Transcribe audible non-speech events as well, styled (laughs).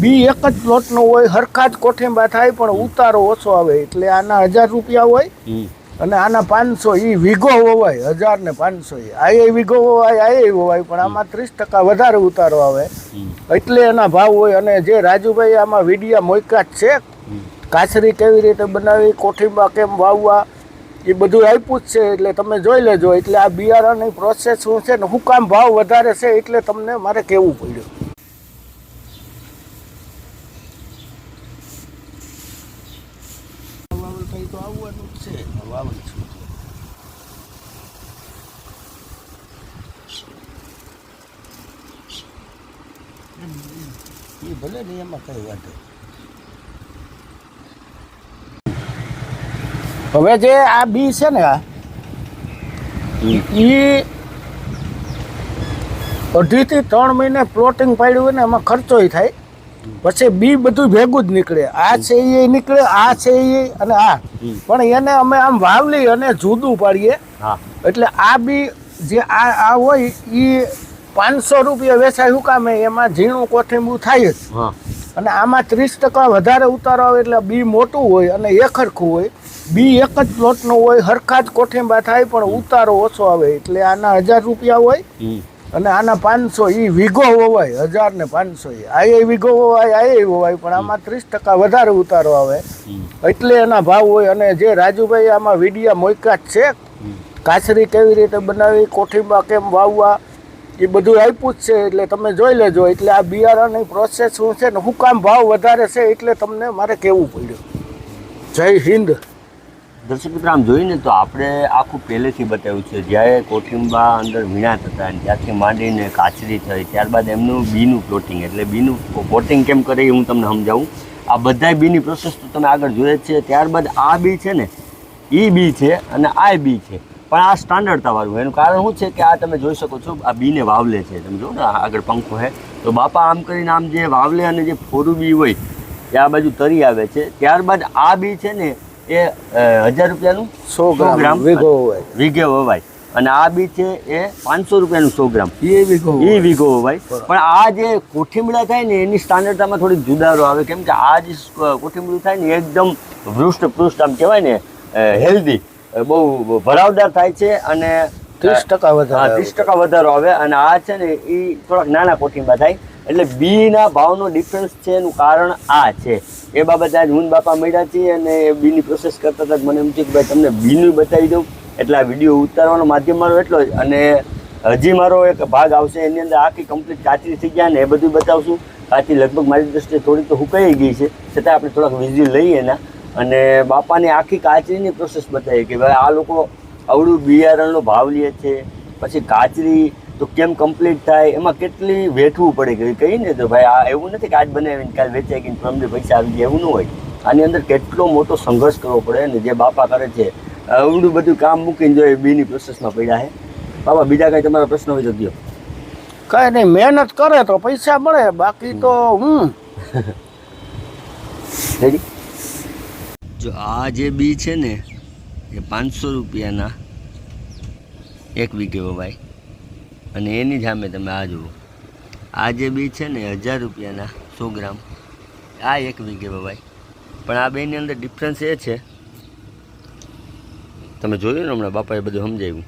બી એક જ પ્લોટનો હોય હરખા જ કોઠીંબા થાય પણ ઉતારો ઓછો આવે. એટલે આના હજાર રૂપિયા હોય અને આના પાંચસો એ વીઘો હોવાય હજાર ને પાંચસો એ આ એ વીઘો હોવાય આ એ હોવાય પણ આમાં ત્રીસ ટકા વધારે ઉતારો આવે. એટલે એના ભાવ હોય અને જે રાજુભાઈ આમાં વીડિયા મોયકા જ છે કાસરી કાચરી કેવી રીતે બનાવી કોઠીંબા કેમ વાવવા એ બધું આપ્યું જ છે એટલે તમે જોઈ લેજો. એટલે આ બિયારણની પ્રોસેસ શું છે ને હું કામ ભાવ વધારે છે એટલે તમને મારે કહેવું પડ્યું. આવવાનું જ છે. વાવલ છું. એ ભલે ને એમાં કઈ વાત હવે જે આ બી છે ને, આ એ અઢીથી ત્રણ મહિને પ્લોટિંગ પાડ્યું હોય ને, એમાં ખર્ચોય થાય. પછી બી બધું ભેગું જ નીકળે. આ છે એ નીકળે આ છે એ અને આ. પણ એને અમે આમ વાવલી અને જુદું પાડીએ. એટલે આ બી જે આ આ હોય એ પાંચસો રૂપિયા વેચાય કામે એમાં ઝીણું કોઠીંબું થાય જ. હા. અને આમાં ત્રીસ ટકા વધારે ઉતારો આવે એટલે બી મોટું હોય અને એ ખરખું હોય. બી એક જ પ્લોટનું હોય હરખા જ કોઠીંબા થાય પણ ઉતારો ઓછો આવે. એટલે આના હજાર રૂપિયા હોય. અને આના પાંચસો એ વીઘો વવાય હજાર ને પાંચસો એ આ એ વીઘો હોવાય આ એ હોવાય પણ આમાં ત્રીસ ટકા વધારે ઉતારો આવે. એટલે એના ભાવ હોય અને જે રાજુભાઈ આમાં વીડિયા મોયકા છે. કાચરી કેવી રીતે બનાવી કોઠીંબા કેમ વાવવા એ બધું આપ્યું જ છે એટલે તમે જોઈ લેજો. એટલે આ બિયારણની પ્રોસેસ શું છે ને હું કામ ભાવ વધારે છે એટલે તમને મારે કહેવું પડ્યું. જય હિન્દ. દર્શક મિત્રો, આમ જોઈને તો આપણે આખું પહેલેથી બતાવ્યું છે, જ્યારે કોઠિંબા અંદર વીણા થતા અને ત્યાંથી માંડીને કાચરી થઈ, ત્યારબાદ એમનું બીનું પ્લોટિંગ એટલે બીનું પોટિંગ કેમ કરે એ હું તમને સમજાવું. આ બધાય બીની પ્રોસેસ તો તમે આગળ જોઈએ છે, ત્યારબાદ આ બી છે ને એ બી છે અને આ બી છે. પણ આ સ્ટાન્ડર્ડતાવાળું એનું કારણ શું છે કે આ તમે જોઈ શકો છો, આ બીને વાવલે છે. તમે જો ને આગળ પંખો છે. તો બાપા આમ કરીને આમ જે વાવલે અને જે ફોરું બી હોય, એ આ બાજુ તરી આવે છે. ત્યારબાદ આ બી છે ને એ હજાર રૂપિયાનું સો ગ્રામ વીઘો હોય. વીઘે વવાય અને આ બી છે એ પાંચસો રૂપિયાનું સો ગ્રામ. એ વીઘો એ વીઘો વવાય પણ આ જે કોઠીમડા થાય ને એની સ્ટાન્ડર્ડતામાં થોડીક જુદારો આવે. કેમ કે આ જે કોઠીમડું થાય ને એકદમ વૃષ્ટ પૃષ્ઠ આમ કહેવાય ને હેલ્ધી બહુ ભરાવદાર થાય છે અને ત્રીસ ટકા વધારે ત્રીસ ટકા વધારો આવે. અને આ છે ને એ થોડાક નાના કોઠીમડા થાય. એટલે બીના ભાવનો ડિફરન્સ છે એનું કારણ આ છે. એ બાબતે આજ હું બાપા મળ્યા છીએ અને એ બીની પ્રોસેસ કરતા હતા મને એમ થયું કે ભાઈ તમને બીનું બતાવી દઉં. એટલે આ વીડિયો ઉતારવાનો માધ્યમ મારો એટલો જ. અને હજી મારો એક ભાગ આવશે, એની અંદર આખી કમ્પ્લીટ કાચરી થઈ ગયા ને એ બધું બતાવશું. કાચી લગભગ મારી દ્રષ્ટિએ થોડી તો હુકાઈ ગઈ છે. છતાં આપણે થોડાક વિઝ્યુ લઈએ એના. અને બાપાની આખી કાચરીની પ્રોસેસ બતાવી કે ભાઈ આ લોકો અવળું બિયારણનો ભાવ લે છે. પછી કાચરી તો કેમ કમ્પ્લીટ થાય? એમાં કેટલી વેઠવું પડે કે કહીએ ને તો ભાઈ આ એવું નથી કે આજ બનાવીને કાલ વેચાઈ ગઈને પ્રમને પૈસા આવી જાય એવું ન હોય. આની અંદર કેટલો મોટો સંઘર્ષ કરવો પડે ને જે બાપા કરે છે. અવળું બધું કામ મૂકીને જો એ બીની પ્રોસેસમાં પડ્યા છે બાપા બીજા કાંઈ તમારા પ્રશ્ન હોય તો દો કઈ નહીં મહેનત કરે તો પૈસા મળે બાકી તો હું? (laughs) જો આ જે બી છે ને એ પાંચસો રૂપિયાના એક વીઘે વવાય. અને એની સામે તમે આ જુઓ. આ જે બી છે ને, હજાર રૂપિયાના સો ગ્રામ. આ એક વીઘે વવાય. પણ આ બેની અંદર ડિફરન્સ એ છે. તમે જોયું ને હમણાં બાપાએ બધું સમજાવ્યું?